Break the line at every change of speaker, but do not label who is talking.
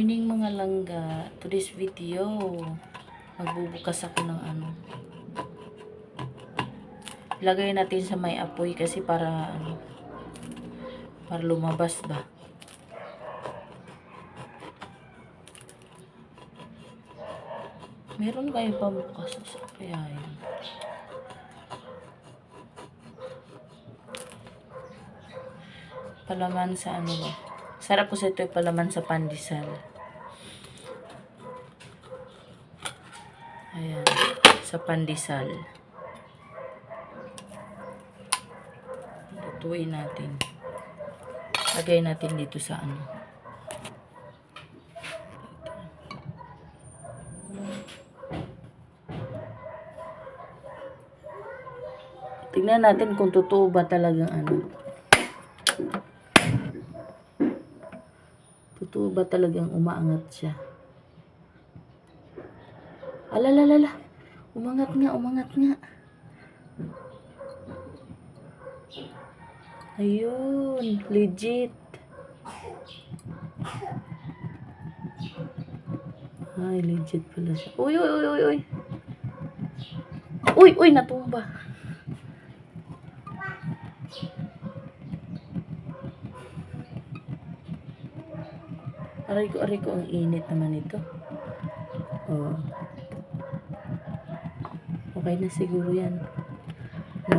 morning mga langga. Today's video, magbubukas ako ng ano. Lagay natin sa may apoy kasi para ano, para lumabas ba. Meron kayo pa bukas kaya yun. Palaman sa ano ba? Sarap sa ito palaman sa pandesal. Ayan. Sa pandesal. Lutuin natin. Lagay natin dito sa ano. Tingnan natin kung totoo ba talagang ano. Totoo ba talagang umaangat siya? Alalalala. Umangat nga, umangat nga. Ayun, legit. Ay, legit pala siya. Uy, uy, uy, uy, uy. Uy, uy, natumba. Aray ko, aray ko, ang init naman ito. Oh. Okay na siguro yan. No.